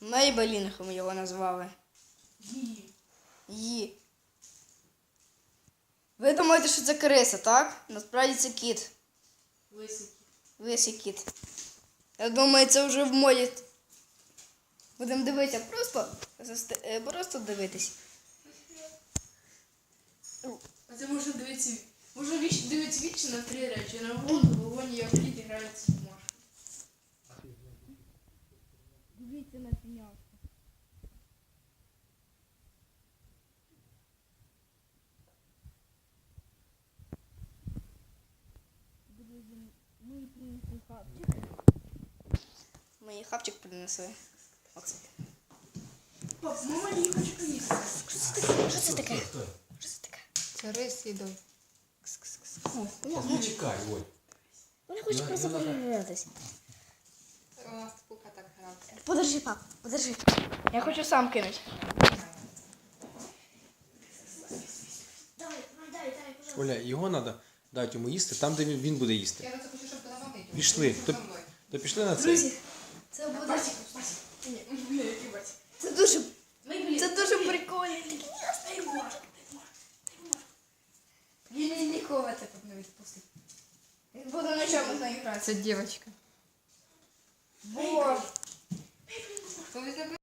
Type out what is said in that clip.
Мейбелінг ми його назвали. Її. Ї. Ви думаєте, що це криса, так? Насправді це кіт. Лисики. Лисий кіт. Я думаю, це вже в моді. Будемо дивитися, просто, е, просто дивитись. А це можна дивитися. Можна дивитися вічі на три речі. На воду, вогонь Дивіться на пінявку. Ми принесли хавчик. Ми хавчик принесли. Оце. Пап, мама її хоче поїсти. Що це таке? Що це таке? Це рис і дай. Ну чекай, ой. Вони хочуть Я- просто я Подержи, пап, подержи. Я хочу сам кинути. Оля, його треба дати йому їсти там, де він, він буде їсти. Я хочу, щоб. Пішли. То, то пішли на це. Друзі, це буде. Це дуже. Це дуже прикольно. Ні, нікого це тут не відпустить. Буду на чому з нею грати. Це дівчинка. Ви забили?